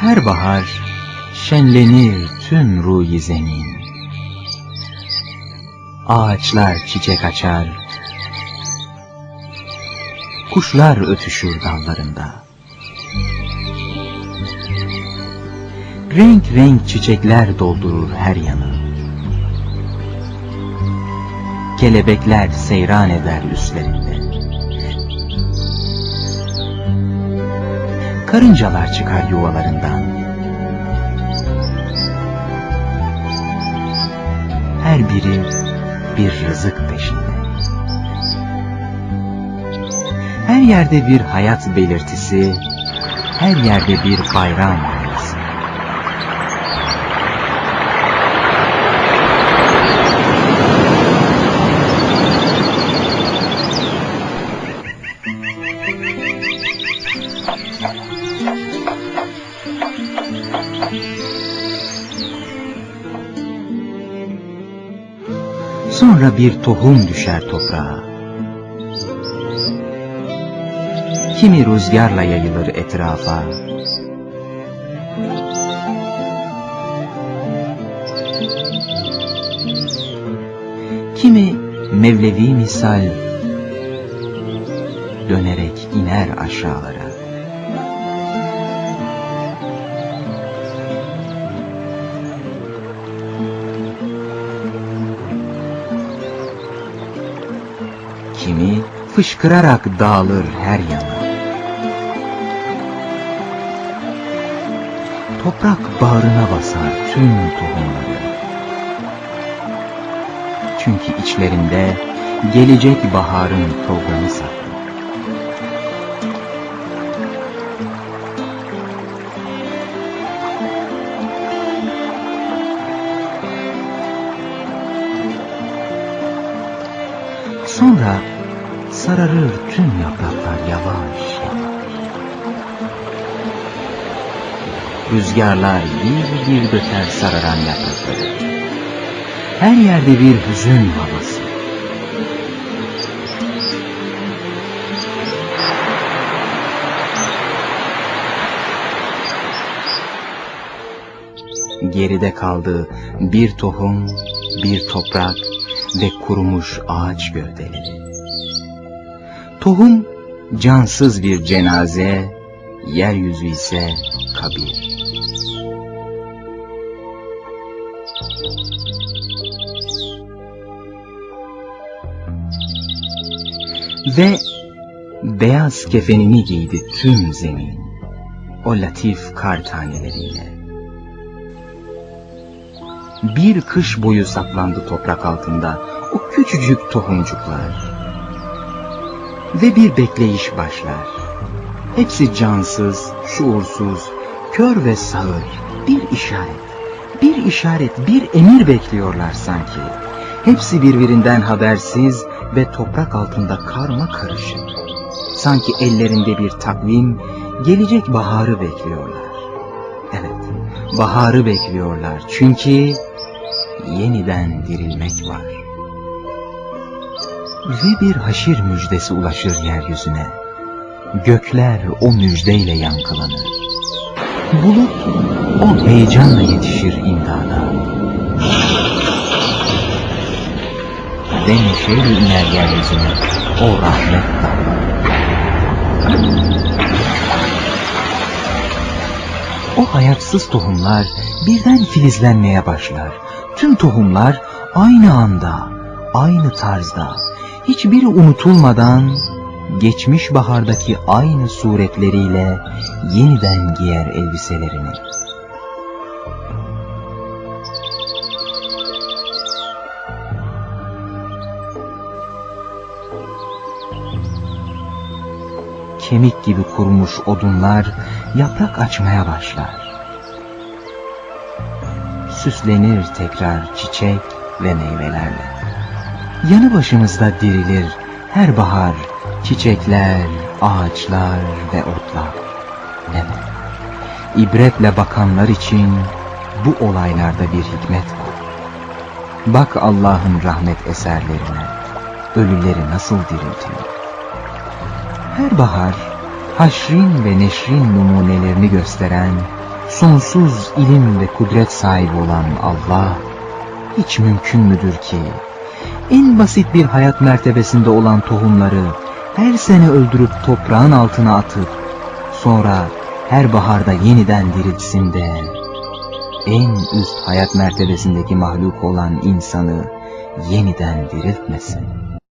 Her bahar şenlenir tüm ruhi zemin. Ağaçlar çiçek açar, kuşlar ötüşür dallarında. Renk renk çiçekler doldurur her yanı. Kelebekler seyran eder üstlerinde. Karıncalar çıkar yuvalarından. Her biri bir rızık peşinde. Her yerde bir hayat belirtisi, her yerde bir bayram havası. Sonra bir tohum düşer toprağa. Kimi rüzgarla yayılır etrafa. Kimi Mevlevi misal dönerek iner aşağılara. Kimi fışkırarak dağılır her yana. Toprak bağrına basar tüm tohumları. Çünkü içlerinde gelecek baharın programı saklı. Sararır tüm yapraklar yavaş. Rüzgarlar bir bir döker sararan yaprakları. Her yerde bir hüzün havası. Geride kaldı bir tohum, bir toprak ve kurumuş ağaç gövdeleri. Tohum cansız bir cenaze, yeryüzü ise kabir. Ve beyaz kefenini giydi tüm zemin, o latif kar taneleriyle. Bir kış boyu saklandı toprak altında o küçücük tohumcuklar. Ve bir bekleyiş başlar. Hepsi cansız, şuursuz, kör ve sağır. Bir işaret, bir işaret, bir emir bekliyorlar sanki. Hepsi birbirinden habersiz ve toprak altında karma karışık. Sanki ellerinde bir takvim, gelecek baharı bekliyorlar. Evet, baharı bekliyorlar çünkü yeniden dirilmek var. Ve bir haşir müjdesi ulaşır yeryüzüne. Gökler o müjdeyle yankılanır. Bulut o heyecanla yetişir imdada. Ve neşeyle iner yeryüzüne o rahmet damlaları. O hayatsız tohumlar birden filizlenmeye başlar. Tüm tohumlar aynı anda, aynı tarzda, hiçbiri unutulmadan geçmiş bahardaki aynı suretleriyle yeniden giyer elbiselerini. Kemik gibi kurumuş odunlar yaprak açmaya başlar. Süslenir tekrar çiçek ve meyvelerle. Yanı başımızda dirilir her bahar çiçekler, ağaçlar ve otlar. Evet, ibretle bakanlar için bu olaylarda bir hikmet var. Bak Allah'ın rahmet eserlerine, ölüleri nasıl diriltiyor. Her bahar haşrin ve neşrin numunelerini gösteren sonsuz ilim ve kudret sahibi olan Allah, hiç mümkün müdür ki, en basit bir hayat mertebesinde olan tohumları her sene öldürüp toprağın altına atıp, sonra her baharda yeniden diriltsin de, en üst hayat mertebesindeki mahluk olan insanı yeniden diriltmesin.